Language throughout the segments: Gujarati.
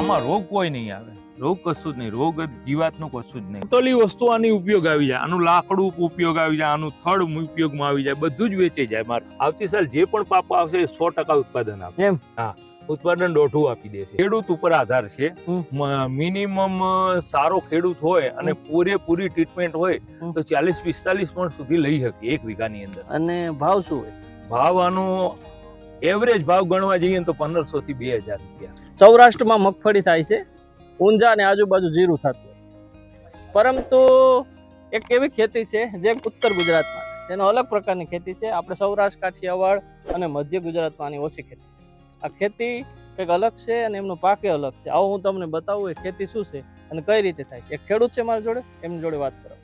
આમાં રોગ કોઈ નહીં આવે. રોગ કશું જ નહીં. રોગ જીવાતનું કશું જ નહીં. ટોટલી વસ્તુ આની ઉપયોગ આવી જાય. આનું લાકડું ઉપયોગ આવી જાય. આનું થડ ઉપયોગમાં આવી જાય. બધું જ વેચાઈ જાય. મારે આવતી સાલ જે પણ પાકો આવશે એ સો ટકા ઉત્પાદન આપે. એમ? હા. ઉત્પાદન દોઢું આપી દેશે. ખેડૂત ઉપર આધાર છે. મિનિમમ સારો ખેડૂત હોય અને પૂરેપૂરી ટ્રીટમેન્ટ હોય તો ચાલીસ પિસ્તાલીસ પણ સુધી લઈ શકે એક વીઘાની અંદર. અને ભાવ શું હોય? ભાવ આનો એવરેજ ભાવ ગણવા જઈએ તો પંદરસો થી બે હજાર રૂપિયા. સૌરાષ્ટ્રમાં મગફળી થાય છે, ઊંઝા અને આજુબાજુ જીરું થતું પરંતુ એક એવી ખેતી છે જે ઉત્તર ગુજરાતમાં છે. એનો અલગ પ્રકારની ખેતી છે. આપણે સૌરાષ્ટ્ર, કાઠિયાવાડ અને મધ્ય ગુજરાતમાં આની ઓછી ખેતી આ ખેતી કંઈક અલગ છે અને એમનો પાકે અલગ છે. આવો હું તમને બતાવું એ ખેતી શું છે અને કઈ રીતે થાય છે. એક ખેડૂત છે મારા જોડે, એમની જોડે વાત કરો.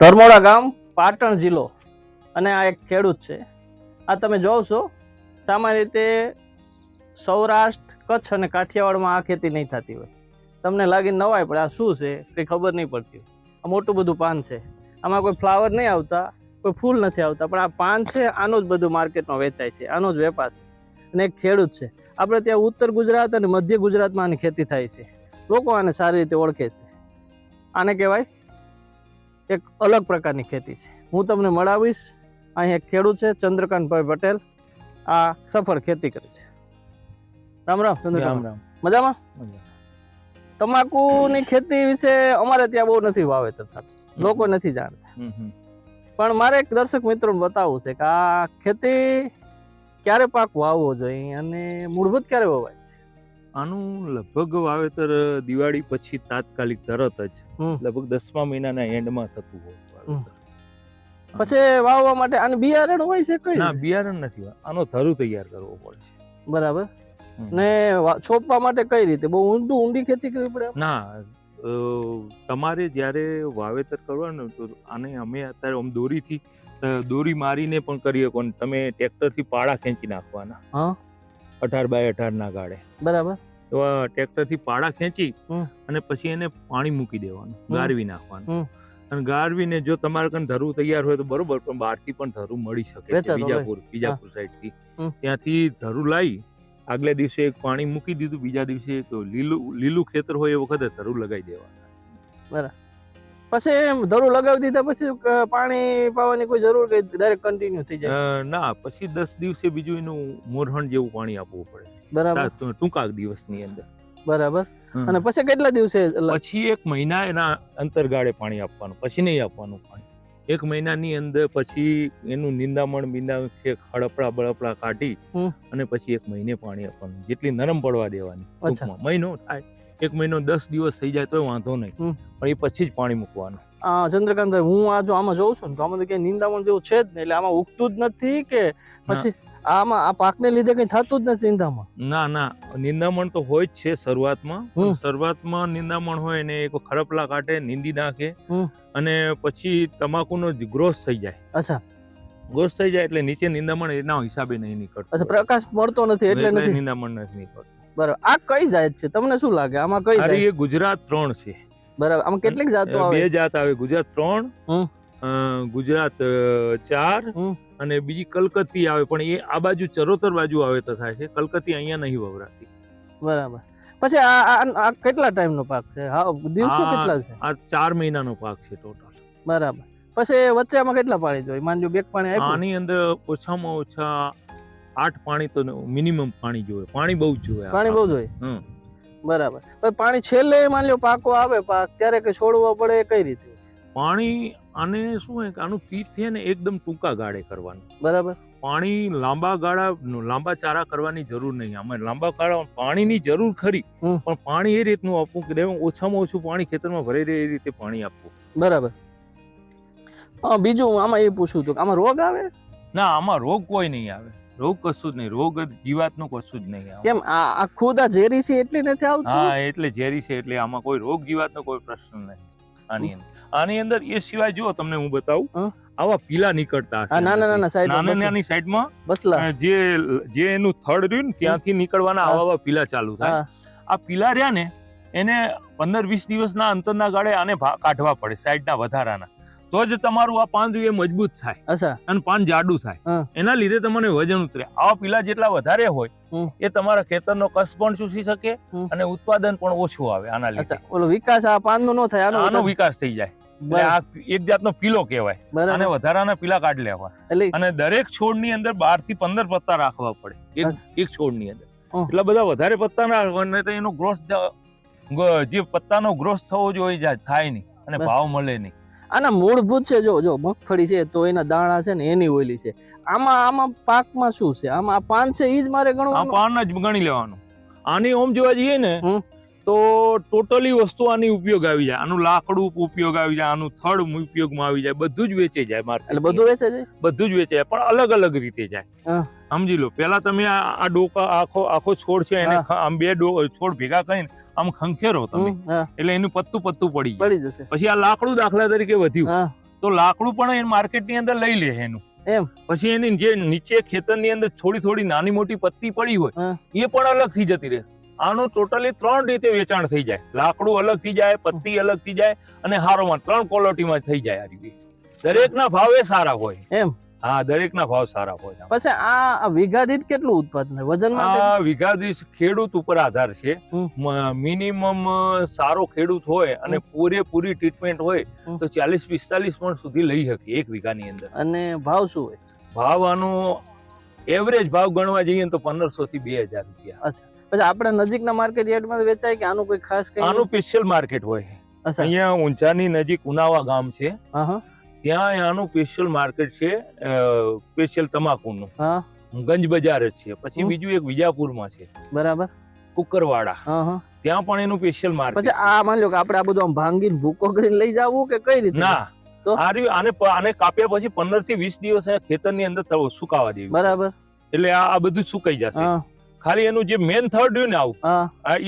ધર્મોડા ગામ, પાટણ જિલ્લો. અને આ એક ખેડૂત છે. આ તમે જોશો સામાન્ય રીતે સૌરાષ્ટ્ર, કચ્છ અને કાઠિયાવાડમાં આ ખેતી નહીં થતી હોય. તમને લાગી નવાય પડે આ શું છે, કંઈ ખબર નહીં પડતી આ મોટું બધું પાન છે. આમાં કોઈ ફ્લાવર નહીં આવતા, કોઈ ફૂલ નથી આવતા, પણ આ પાન છે, આનું જ બધું માર્કેટમાં વેચાય છે, આનો જ વેપાર છે. અને એક ખેડૂત છે. આપણે ત્યાં ઉત્તર ગુજરાત અને મધ્ય ગુજરાતમાં આની ખેતી થાય છે. લોકો આને સારી રીતે ઓળખે છે. આને કહેવાય એક અલગ પ્રકારની ખેતી છે. હું તમને મળાવીશ. અહીં એક ખેડૂત છે ચંદ્રકાંતભાઈ પટેલ. આ સફળ ખેતી કરે છે. રામ રામ રામ ચંદ્રકાંત. રામ મજામાં? તમાકુની ખેતી વિશે અમારે ત્યાં બહુ નથી વાવેતર થતું. લોકો નથી જાણતા. પણ મારે એક દર્શક મિત્રોને બતાવવું છે કે આ ખેતી ક્યારે પાક વાવવો જોઈએ અને મૂળભૂત ક્યારે વવાય છે? આનું લગભગ વાવેતર દિવાળી પછી તાત્કાલિક તરત જ લગભગ દસમા મહિનાના એન્ડમાં થતું હોય પછી વાવવા માટે આને બિયારણ હોય છે કઈ? ના બિયારણ નથી આનો ધરું તૈયાર કરવો પડે છે બરાબર ને છોપવા માટે કઈ રીતે? બહુ ઊંડું ઊંડી ખેતી કરવી પડે ના તમારે જ્યારે વાવેતર કરવાનું તો આને અમે અત્યારે આમ દોરીથી દોરી મારીને પણ કરીએ પણ તમે ટ્રેક્ટરથી પાળા ખેંચી નાખવાના. હા. અઢાર બાય અઢાર ના ગાડે બરાબર. તો ટ્રેક્ટરથી પાડા ખેંચી અને પછી એને પાણી મૂકી દેવાનું ગારવી નાખવાનું. અને ગારવીને જો તમારે કન ધરું તૈયાર હોય તો બરોબર પણ બહારથી પણ ધરું મળી શકે. બીજાપુર બીજાપુર સાઈડથી હમ. ત્યાંથી ધરું લાવી આગલે દિવસે એક પાણી મૂકી દીધું બીજા દિવસે એક લીલું લીલું ખેતર હોય એ વખતે ધરું લગાવી દેવાના. પછી ધરું લગાવી દીધા પછી પાણી પાવાની કોઈ જરૂર કે ડાયરેક્ટ કન્ટિન્યુ થઈ જાય? ના પછી દસ દિવસે બીજું એનું મોરહણ જેવું પાણી આપવું પડે. બરાબર. ટૂંકા દિવસની અંદર. બરાબર. અને પછી કેટલા દિવસે પછી એક મહિના એના અંતરગાળે પાણી આપવાનું પછી નહીં આપવાનું પાણી. એક મહિનાની અંદર પછી એનું નિંદામણ બિંદા કે ખડપડા બળપડા કાઢી અને પછી એક મહિને પાણી આપવાનું જેટલી નરમ પડવા દેવાની. મહિનો થાય. એક મહિનો દસ દિવસ થઈ જાય તો વાંધો નહીં. પણ એ પછી જ પાણી મૂકવાનું. આ ચંદ્રકાંતભાઈ હું આ જો આમાં જોઉં છું ને તો આમાં તો ક્યાંય નિંદામણ જેવું છે જ નહીં એટલે આમાં ઉગતું જ નથી કે પછી આમાં આ પાકને લીધે કઈ થતું જ નથી નિંદામણ? ના ના. નિંદામણ તો હોય જ છે શરૂઆતમાં. શરૂઆતમાં નિંદામણ હોય ને એક ખરપલા કાઢે નીંદી નાખે અને પછી તમાકુનો ગ્રોથ થઈ જાય. અચ્છા. ગ્રોથ થઈ જાય એટલે નીચે નિંદામણ એના હિસાબે નહીં નીકળતું અચ્છા પ્રકાશ મળતો નથી એટલે એટલે નિંદામણ નથી નીકળતું. બરાબર. આ કઈ જાત છે? તમને શું લાગે? આમાં કઈ જાત? એ ગુજરાત ત્રણ છે. બરાબર. આમાં કેટલીક જાતો આવે બે જાત આવે. ગુજરાત ત્રણ ગુજરાત ચાર અને બીજી કલકત્તી આવે. પણ એ આ બાજુ ચરોતર બાજુ આવે તો થાય છે. કલકત્તી અહીંયા નહીં વવરાતી. બરાબર. પછી આ આ- કેટલા ટાઈમ નો પાક છે? હા દિવસો કેટલા છે? આ ચાર મહિનાનો પાક છે ટોટલ બરાબર. પછી વચ્ચે આમાં કેટલા પાણી જોઈએ? માનજો બેક પાણી આની અંદર ઓછામાં ઓછા આઠ પાણી તો મિનિમમ પાણી જોઈએ. પાણી બહુ જોઈએ પાણી બહુ. જોઈએ. બરાબર. તો પાણી છેલ્લે માની લો પાકો આવે પાક ત્યારે કે છોડવો પડે કઈ રીતે? પાણી આને શું હોય કે આનું છે ને એકદમ ટૂંકા ગાળે કરવાનું. બરાબર. પાણી લાંબા ગાળા લાંબા ચારા કરવાની જરૂર નહીં. આમાં લાંબા ગાળા પાણીની જરૂર ખરી. પણ પાણી એ રીતનું આપવું કે ઓછામાં ઓછું પાણી ખેતરમાં ભરાઈ રહે એ રીતે પાણી આપવું. બરાબર. હા બીજું આમાં એ પૂછું હતું કે આમાં રોગ આવે? ના આમાં રોગ કોઈ નહીં આવે. રોગ કશું જ નહીં રોગ જ જીવાતનું કશું જ નહીં કેમ આ આ ખુદ આ ઝેરી છે એટલે નથી આવતું? હા એટલે ઝેરી છે એટલે આમાં કોઈ રોગ જીવાતનો કોઈ પ્રશ્ન નહીં આની અંદર. આની અંદર એ સિવાય જો તમને હું બતાવું. આવા પીલા નીકળતા હશે નાના નાના સાઈડ નાની નાની સાઈડમાં બસલા. જે જે એનું થડ રહ્યું ને ત્યાંથી નીકળવાના આવા આવા પીલા ચાલુ થાય. આ પીલા રહ્યા ને એને પંદર વીસ દિવસના અંતરના ગાળે આને કાઢવા પડે સાઈડના વધારાના. તો જ તમારું આ પાંદડું એ મજબૂત થાય. અચ્છા. અને પાન જાડું થાય. એના લીધે તમને વજન ઉતરે. આવા પીલા જેટલા વધારે હોય એ તમારા ખેતરનો કસ પણ ચૂસી શકે અને ઉત્પાદન પણ ઓછું આવે આના લીધે. ઓલો વિકાસ આ પાનનો નો થાય આનો વિકાસ- થઈ જાય. એક જાતનો પીલો કહેવાય. અને વધારાના પીલા કાઢ લેવા. અને દરેક છોડની અંદર બારથી પંદર પત્તા રાખવા પડે. એક છોડની અંદર. એટલા બધા વધારે પત્તા ના રાખવા તો એનો ગ્રોથ જે પત્તાનો ગ્રોથ થવો જોઈએ થાય નહીં. અને ભાવ મળે નહીં. આના મૂળભૂત છે જો જો મગફળી છે તો એના દાણા છે ને એની ઓઈલી છે. આમાં આમાં પાકમાં શું છે? આમાં આ પાન છે એ જ મારે ગણવાનું. પાન જ ગણી લેવાનું. આની ઓમ જોવા જઈએ ને. તો ટોટલી વસ્તુ આની ઉપયોગ આવી જાય. આનું લાકડું ઉપયોગ આવી જાય આનું થડ ઉપયોગમાં આવી જાય બધું જ વેચાઈ જાય એટલે બધું વેચે છે? બધું જ વેચાય પણ અલગ અલગ રીતે જાય. સમજી લો પેલા તમે આ આ ડોકા આખો આખો છોડ છે એને આમ બે છોડ ભેગા કરીને આમ ખંખેરો તમે. એટલે એનું પત્તું પત્તું પડી પડી જશે. પછી આ લાકડું દાખલા તરીકે વધ્યું. તો લાકડું પણ એ માર્કેટની અંદર લઈ લે એનું. એમ. પછી એની જે નીચે ખેતરની અંદર થોડી થોડી નાની મોટી પત્તી પડી હોય એ પણ અલગ થઈ જતી રહે. આનું ટોટલી ત્રણ રીતે વેચાણ થઈ જાય. લાકડું અલગ થઈ જાય પત્તી અલગ થઈ જાય અને હારોમાં ત્રણ ક્વોલિટીમાં થઈ જાય આ રીતે. દરેકના ભાવ સારા હોય. એમ? હા દરેકના ભાવ સારા હોય પછી આ વીઘા દીઠ કેટલું ઉત્પાદન થાય? વજનમાં આ વીઘા દીઠ ખેડૂત ઉપર આધાર છે. મિનિમમ સારો ખેડૂત હોય અને પૂરેપૂરી ટ્રીટમેન્ટ હોય તો ચાલીસ પિસ્તાલીસ પણ સુધી લઈ શકીએ એક વીઘાની અંદર. અને ભાવ શું હોય? ભાવ આનો એવરેજ ભાવ ગણવા જઈએ તો પંદરસો થી બે હજાર રૂપિયા. પછી આપણે નજીકના માર્કેટ યાર્ડમાં વેચાય કે આનું કોઈ ખાસ કઈ આનું સ્પેશિયલ માર્કેટ હોય. અહીંયા ઊંચાની નજીક ઉનાવા ગામ છે. ત્યાં આનું સ્પેશિયલ માર્કેટ છે સ્પેશિયલ તમાકુનું. ગંજ બજાર જ છે. પછી બીજું એક વિજાપુરમાં છે. બરાબર. કુકરવાડા. ત્યાં પણ એનું સ્પેશિયલ માર્કેટ પછી આ માની લો કે આપણે આ બધું આમ ભાંગીને ભૂકો કરીને લઈ જવું કે કઈ રીતે? ના. તો? આરી આને આને કાપ્યા પછી પંદરથી વીસ દિવસ આ ખેતરની અંદર સુકાવા દેવી બરાબર. એટલે આ બધું સુકાઈ જશે. ખાલી એનું જે મેન થર્ડ રહ્યું ને આવું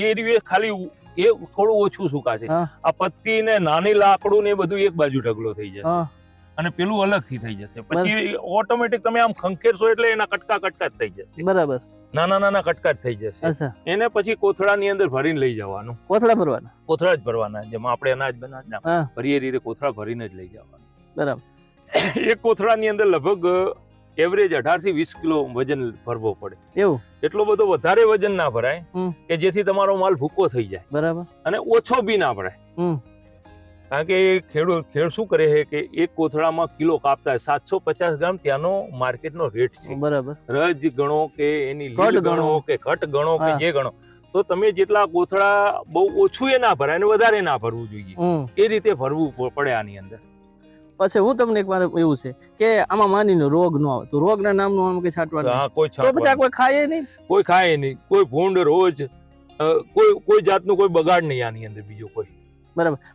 એ રહ્યું ખાલી એ થોડું ઓછું સુકાશે. આ પત્તી ને નાની લાકડું ને બધું એક બાજુ ઢગલો થઈ જશે. અને પેલું અલગથી થઈ જશે. પછી ઓટોમેટિક તમે આમ ખંખેરશો એટલે એના કટકા કટકા જ થઈ જશે. બરાબર. નાના નાના કટકા જ થઈ જશે. એને પછી કોથળાની અંદર ભરીને લઈ જવાનું. કોથળા ભરવાના? કોથળા જ ભરવાના જેમાં આપણે અનાજ બનાજ ના ભરીએ રીતે કોથળા ભરીને જ લઈ જવાનું. બરાબર. એક કોથળાની અંદર લગભગ એવરેજ અઢારથી વીસ કિલો વજન ભરવો પડે. એવું? એટલો બધો વધારે વજન ના ભરાય કે જેથી તમારો માલ ભૂકો થઈ જાય. બરાબર. અને ઓછો બી ના ભરાય. કારણ કે ખેડૂત ખેડ શું કરે છે કે એક કોથળામાં કિલો કાપતા હોય સાતસો પચાસ ગ્રામ ત્યાંનો માર્કેટનો રેટ છે. બરાબર. રજ ગણો કે એની લીલ ગણો. ગણો. કે ઘટ ગણો કે જે ગણો. તો તમે જેટલા કોથળા બહુ ઓછું એ ના ભરાય અને વધારે ના ભરવું જોઈએ. એ રીતે ભરવું પડે આની અંદર. પછી હું તમને એક વાર એવું છે કે આમાં માની લો રોગ ન આવે. તો રોગના નામનું આમ કઈ છાંટવાનું હા કોઈ તો પછી આ કોઈ ખાય નહીં? કોઈ ખાય નહીં. કોઈ ભૂંડ રોજ કોઈ કોઈ જાતનો કોઈ બગાડ નહીં આની અંદર બીજો કોઈ.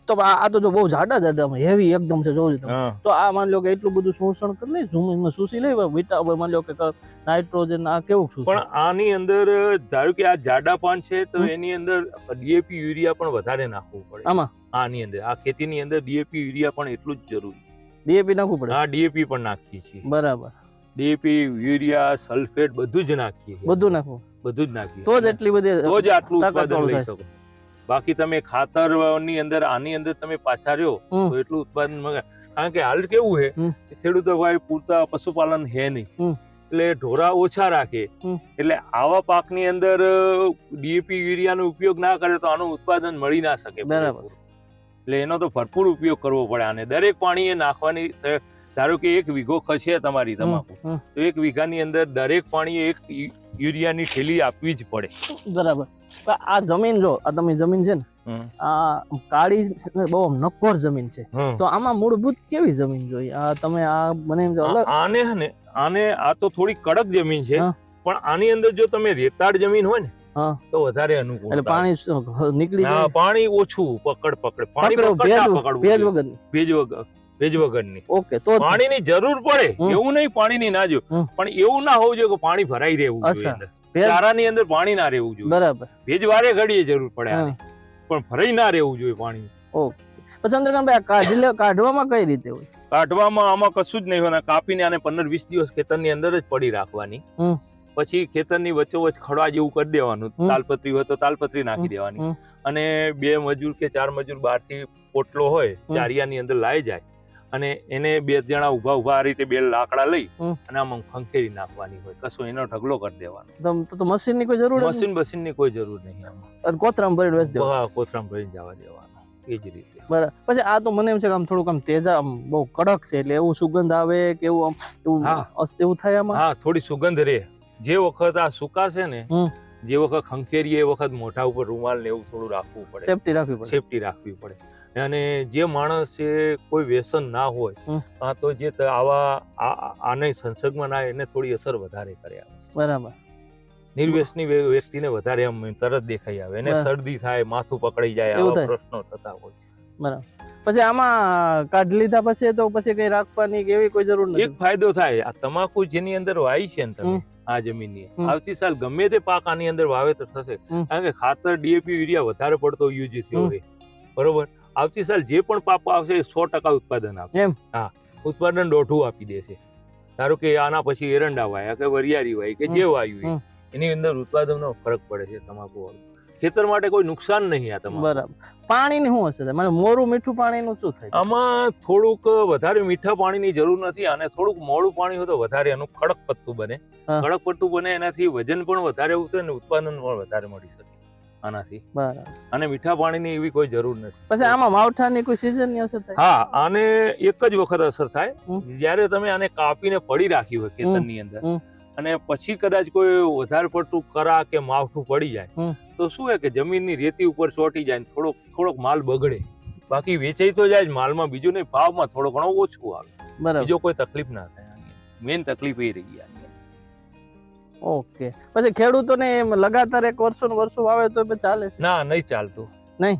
તો આ આ તો જો બહુ જાડા જાડા હેવી એકદમ છે જોજો તમે. તો આ માની લો કે એટલું બધું શોષણ કરી લે જમીનમાં શોષી લે વિટા માની લો કે નાઇટ્રોજન આ કેવું શોષણ પણ આની અંદર ધારો કે આ જાડા પાન છે તો એની અંદર ડીએપી યુરિયા પણ વધારે નાખવું પડે. આમાં? આની અંદર. આ ખેતીની અંદર ડીએપી યુરિયા પણ એટલું જ જરૂરી ડીએપી નાખવું પડે? હા ડીએપી પણ નાખીએ છીએ. બરાબર. ડીએપી યુરિયા સલ્ફેટ બધું જ નાખીએ બધું નાખવું? બધું જ નાખીએ તો જ એટલી બધી તો જ આટલું ઉત્પાદન લઈ શકો. બાકી તમે ખાતરની અંદર આની અંદર તમે પાછા રહ્યો તો એટલું ઉત્પાદન કારણ કે હાલ કેવું છે ખેડૂતો ભાઈ પૂરતા પશુપાલન હે નહીં. એટલે ઢોરા ઓછા રાખે. એટલે આવા પાકની અંદર ડીએપી યુરિયાનો ઉપયોગ ના કરે તો આનું ઉત્પાદન મળી ના શકે. બરાબર. એટલે એનો તો ભરપૂર ઉપયોગ કરવો પડે અને દરેક પાણી એ નાખવાની ધારો કે એક વીઘો ખસે તમારી તમાકુ તો એક વીઘાની અંદર દરેક પાણી એક યુરિયાની થેલી આપવી જ પડે. બરાબર. આ જમીન જો આ તમે જમીન છે ને આ કાળી બહુ નક્કોર જમીન છે. તો આમાં મૂળભૂત કેવી જમીન જોઈએ? આ તમે આ મને આને હે ને આને આ તો થોડી કડક જમીન છે પણ આની અંદર જો તમે રેતાળ જમીન હોય ને. તો વધારે અનુકૂળ એટલે પાણી નીકળી જાય? પાણી ઓછું પકડ પકડ. પાણી પકડ ભેજ પકડવું ભેજ વગર ભેજ વગરની ઓકે તો. પાણીની જરૂર પડે એવું નહીં પાણીની ના જો પણ એવું ના હોવું જોઈએ કે પાણી ભરાઈ રહેવું જોઈએ ચારાની અંદર પાણી ના રહેવું જોઈએ. બરાબર. ભેજ વારે ઘડીએ જરૂર પડે પણ ભરાઈ ના રહેવું જોઈએ પાણી. પછી ચંદ્રકાંતભાઈ કાઢી કાઢવામાં કઈ રીતે હોય? કાઢવામાં આમાં કશું જ નહીં હોય. કાપીને આને પંદર વીસ દિવસ ખેતરની અંદર જ પડી રાખવાની. પછી ખેતરની વચ્ચોવચ ખડવા જેવું કરી દેવાનું. તાલપત્રી હોય તો તાલપત્રી નાખી દેવાની. અને બે મજૂર કે ચાર મજૂર બહારથી પોટલો હોય ચારિયાની અંદર લાઈ જાય. અને એને બે જણા ઊભા ઊભા આ રીતે બે લાકડા લઈ અને આમ ખંખેરી નાખવાની હોય. કશો એનો ઢગલો કરી દેવાનો. તો મશીનની કોઈ જરૂર? મશીન બસીનની કોઈ જરૂર નહીં આમાં કોથરામ ભરીને વેચી દેવા કોથરામ ભરીને જવા દેવાનો. એ જ રીતે. બરાબર. પછી આ તો મને એમ છે કે આમ થોડુંક આમ તેજા આમ બહુ કડક છે એટલે એવું સુગંધ આવે કે એવું આમ એવું થાય આમાં? હા થોડી સુગંધ રહે. જે વખત આ સુકાશે ને જે વખત ખંખેરી એ વખત મોઢા ઉપર રૂમાલ ને એવું થોડું રાખવું પડે. સેફટી રાખવી પડે. સેફટી રાખવી પડે. અને જે માણસ છે કોઈ વ્યસન ના હોય હા તો જે આવા આને સંસર્ગમાં ના એને થોડી અસર વધારે કરે બરાબર. નિર્વ્યસની વ્યક્તિને વધારે આમ તરત દેખાઈ આવે. એને શરદી થાય માથું પકડાઈ જાય આવા પ્રશ્નો થતા હોય છે. બરાબર. પછી આમાં કાઢી લીધા પછી તો પછી કઈ રાખવાની કે એવી કોઈ જરૂર એક ફાયદો થાય આ તમાકુ જેની અંદર વાવી છે ને તમે આ જમીનની આવતી સાલ ગમે તે પાક આની અંદર વાવેતર થશે. કારણ કે ખાતર ડીએપી યુરિયા વધારે પડતો યુઝ થયો હોય. બરોબર? આવતી સાલ જે પણ પાક આવશે એ સો ટકા ઉત્પાદન આપશે. હા. ઉત્પાદન દોઢું આપી દેશે. ધારો કે આના પછી એરંડા વાયા કે વરિયાળી વાય કે જે વાયુ એની અંદર ઉત્પાદનનો ફરક પડે છે તમાકુ વાળું. ખેતર માટે કોઈ નુકસાન નહીં આ તમારું. બરાબર. પાણીની શું હશે મને મોરું મીઠું પાણીનું શું થાય? આમાં થોડુંક વધારે મીઠા પાણીની જરૂર નથી અને થોડુંક મોડું પાણી હોય તો વધારે એનું કડક પત્તું બને. હા. કડક પત્તું બને એનાથી વજન પણ વધારે ઉતરે અને ઉત્પાદન પણ વધારે મળી શકે આનાથી. અને મીઠા પાણીની એવી કોઈ જરૂર નથી. પછી આમાં માવઠાની કોઈ સિઝનની અસર થાય? હા આને એક જ વખત અસર થાય. જ્યારે તમે આને કાપીને પડી રાખી હોય ખેતરની અંદર હમ. અને પછી કદાચ કોઈ વધારે પડતું કરા કે માવઠું પડી જાય તો શું હોય કે જમીનની રેતી ઉપર ચોટી જાય ને થોડોક થોડોક માલ બગડે. બાકી વેચાઈ તો જાય માલમાં બીજું નહીં ભાવમાં થોડો ઘણો ઓછું આવે. બીજો કોઈ તકલીફ ના થાય મેઇન તકલીફ એ રહી ગયા ઓકે. પછી ખેડૂતોને એમ લગાતાર એક વર્ષો ને વર્ષો વાવે તો ચાલે છે? ના નહીં ચાલતું. નહીં?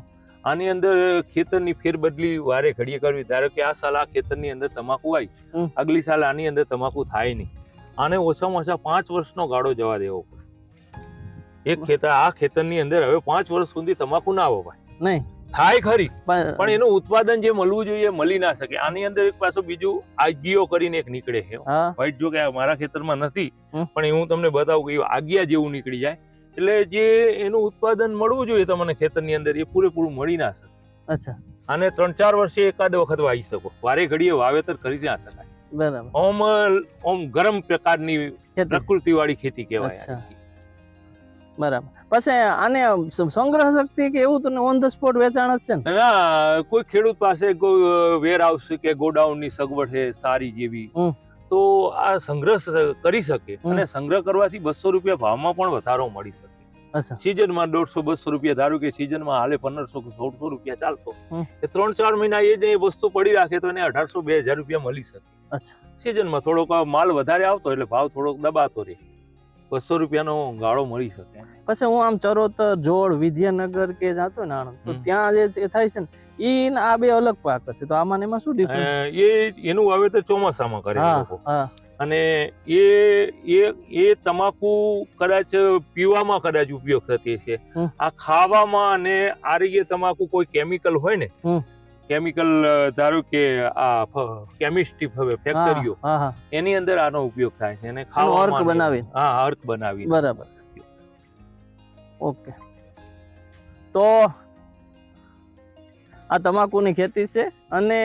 આની અંદર ખેતરની ફેરબદલી વારે ઘડીએ કરવી. ધારો કે આ સાલ આ ખેતરની અંદર તમાકુ આવી. આગલી સાલ આની અંદર તમાકુ થાય નહીં. આને ઓછામાં ઓછા પાંચ વર્ષનો ગાળો જવા દેવો પડે. એક ખેતર આ ખેતરની અંદર હવે પાંચ વર્ષ સુધી તમાકુ ના વવાય નહીં. થાય ખરી. પણ એનું ઉત્પાદન જે મળવું જોઈએ મળી ના શકે. આની અંદર એક પાછો બીજું આગીઓ કરીને એક નીકળે છે. હા. વ્હાઈટ જો કે મારા ખેતરમાં નથી પણ હું તમને બતાવું કે આગિયા જેવું નીકળી જાય. એટલે જે એનું ઉત્પાદન મળવું જોઈએ તમને ખેતરની અંદર એ પૂરેપૂરું મળી ના શકે. અચ્છા. અને ત્રણ ચાર વર્ષે એકાદ વખત વાવી શકો. વારે ઘડીએ વાવેતર કરી ના શકાય. બરાબર. ઓમ ઓમ ગરમ પ્રકારની પ્રકૃતિ વાળી ખેતી કહેવાય બરાબર. પછી આને સંગ્રહ શક્તિ કે એવું તો ઓન ધ સ્પોટ વેચાણ જ છે ને? ના કોઈ ખેડૂત પાસે કોઈ વેર હાઉસ કે ગોડાઉનની સગવડ છે સારી જેવી તો આ સંગ્રહ કરી શકે અને સંગ્રહ કરવાથી બસો રૂપિયા ભાવમાં પણ વધારો મળી શકે. સિઝનમાં દોઢસો બસો રૂપિયા ધારો કે સિઝનમાં હાલે પંદરસો સોળસો રૂપિયા ચાલતો એ ત્રણ ચાર મહિના એ જે વસ્તુ પડી રાખે તો એને અઢારસો બે હજાર રૂપિયા મળી શકે. અચ્છા. સિઝનમાં થોડોક માલ વધારે આવતો એટલે ભાવ થોડોક દબાતો રહે. બસો રૂપિયાનો ગાળો મળી શકે પછી હું આમ ચરોતર જોડ વિદ્યાનગર કે જાતો ને આણંદ તો ત્યાં જે છે- થાય છે ને એ આ બે અલગ પાક હશે. તો આમાં એમાં શું ડિફરન્સ એ એનું વાવેતર ચોમાસામાં કરે લોકો. અને એ એ એ તમાકુ કદાચ પીવામાં કદાચ ઉપયોગ થતી છે આ ખાવામાં અને આ રીતે તમાકુ કોઈ કેમિકલ હોય ને. કેમિકલ ધારો કે આ કેમિસ્ટ્રી ફેક્ટરીઓ હા હા હા. એની અંદર આનો ઉપયોગ થાય છે. અને અર્ક બનાવી હા અર્ક બનાવી બરાબર. ઓકે. તો આ તમાકુની ખેતી છે અને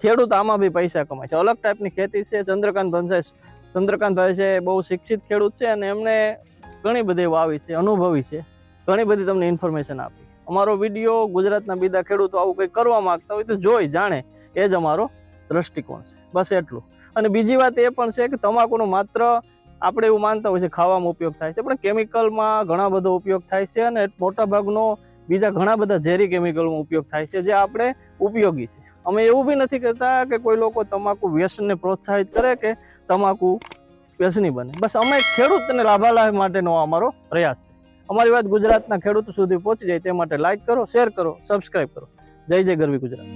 ખેડૂત આમાં બી પૈસા કમાય છે. અલગ ટાઈપની ખેતી છે. ચંદ્રકાંત ભંસાઈ ચંદ્રકાંતભાઈ છે બહુ શિક્ષિત ખેડૂત છે અને એમને ઘણી બધી વાવી છે અનુભવી છે. ઘણી બધી તમને ઇન્ફોર્મેશન આપી. અમારો વીડિયો ગુજરાતના બીજા ખેડૂતો આવું કંઈ કરવા માગતા હોય તો જોઈ, જાણે. એ જ અમારો દ્રષ્ટિકોણ છે. બસ એટલું. અને બીજી વાત એ પણ છે કે તમાકુનો માત્ર આપણે એવું માનતા હોય છે ખાવામાં ઉપયોગ થાય છે, પણ કેમિકલમાં ઘણા બધો ઉપયોગ થાય છે અને મોટા ભાગનો બીજા ઘણા બધા ઝેરી કેમિકલનો ઉપયોગ થાય છે જે આપણે ઉપયોગી છે. અમે એવું બી નથી કહેતા કે કોઈ લોકો તમાકુ વ્યસનને પ્રોત્સાહિત કરે કે તમાકુ વ્યસની બને. બસ અમે ખેડૂતને લાભાલાભ માટેનો અમારો પ્રયાસ છે. અમારી વાત ગુજરાતના ખેડૂતો સુધી પહોંચી જાય તે માટે લાઈક કરો શેર કરો સબસ્ક્રાઇબ કરો. જય જય ગરવી ગુજરાત.